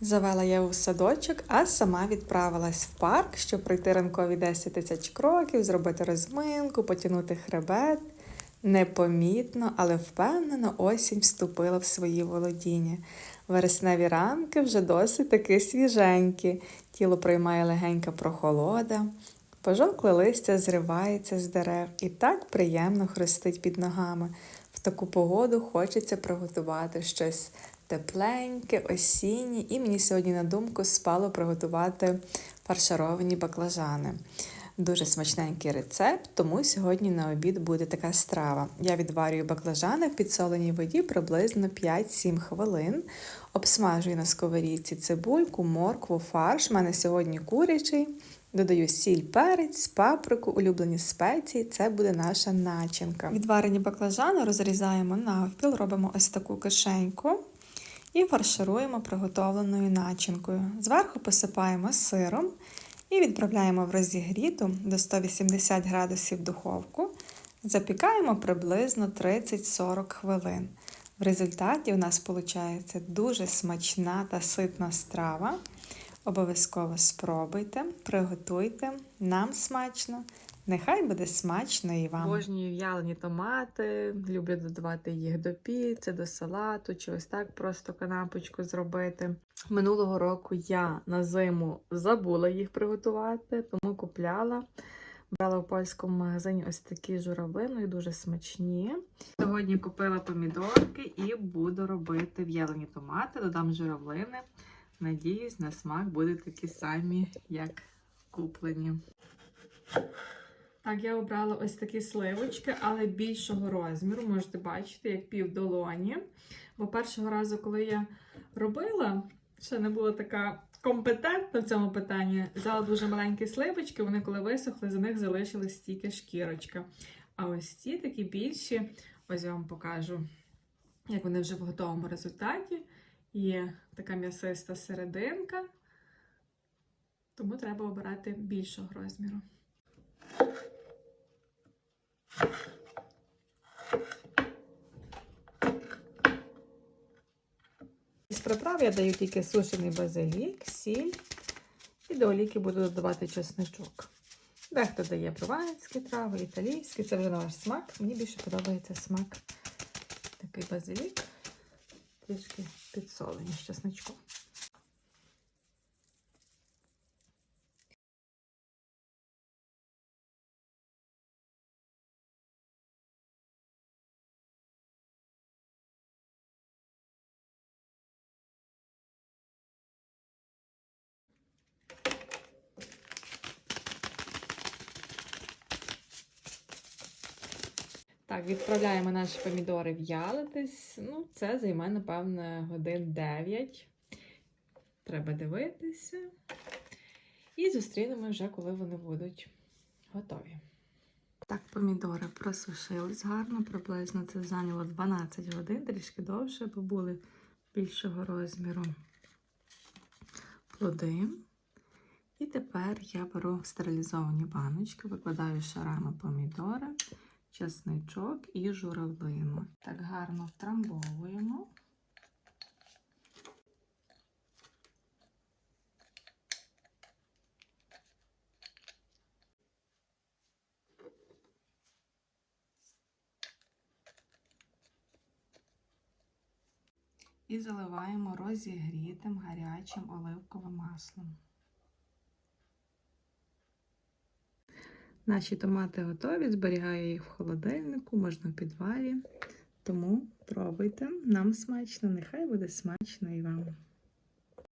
Завела я у садочок, а сама відправилась в парк, щоб пройти ранкові 10 тисяч кроків, зробити розминку, потягнути хребет. Непомітно, але впевнено, осінь вступила в свої володіння. Вересневі ранки вже досить таки свіженькі, тіло приймає легенька прохолода, пожовкле листя зривається з дерев і так приємно хрустить під ногами. В таку погоду хочеться приготувати щось тепленьке, осіннє, і мені сьогодні на думку спало приготувати фаршировані баклажани. Дуже смачненький рецепт, тому сьогодні на обід буде така страва. Я відварюю баклажани в підсоленій воді приблизно 5-7 хвилин. Обсмажую на сковорідці цибульку, моркву, фарш. У мене сьогодні курячий. Додаю сіль, перець, паприку, улюблені спеції. Це буде наша начинка. Відварені баклажани розрізаємо навпіл, робимо ось таку кишеньку і фаршируємо приготовленою начинкою. Зверху посипаємо сиром і відправляємо в розігріту до 180 градусів духовку. Запікаємо приблизно 30-40 хвилин. В результаті у нас виходить дуже смачна та ситна страва. Обов'язково спробуйте, приготуйте, нам смачно. Нехай буде смачно і вам. Обожнюю в'ялені томати, люблю додавати їх до піци, до салату, чи ось так просто канапочку зробити. Минулого року я на зиму забула їх приготувати, тому купляла. Брала в польському магазині ось такі журавлини, дуже смачні. Сьогодні купила помідорки і буду робити в'ялені томати, додам журавлини. Надіюсь, на смак будуть такі самі, як куплені. Так, я обрала ось такі сливочки, але більшого розміру. Можете бачити, як пів долоні. Бо першого разу, коли я робила, ще не була така компетентна в цьому питанні. Взяла дуже маленькі сливочки, вони коли висохли, за них залишилась тільки шкірочка. А ось ці такі більші, ось я вам покажу, як вони вже в готовому результаті. Є така м'ясиста серединка, тому треба обирати більшого розміру. Із приправ я даю тільки сушений базилік, сіль і до оліки буду додавати чесничок. Дехто дає прованські трави, італійські, це вже на ваш смак. Мені більше подобається смак такий базилік, трішки підсолені з чесничком. Так, відправляємо наші помідори в'ялитись. Ну, це займе, напевно, годин 9. Треба дивитися. І зустрінемо вже, коли вони будуть готові. Так, помідори просушились гарно, приблизно це зайняло 12 годин, трішки довше, бо були більшого розміру плоди. І тепер я беру стерилізовані баночки, викладаю шарами помідори чесничок і журавлину. Так гарно втрамбовуємо. І заливаємо розігрітим гарячим оливковим маслом. Наші томати готові, зберігаю їх в холодильнику, можна в підвалі. Тому пробуйте, нам смачно, нехай буде смачно і вам.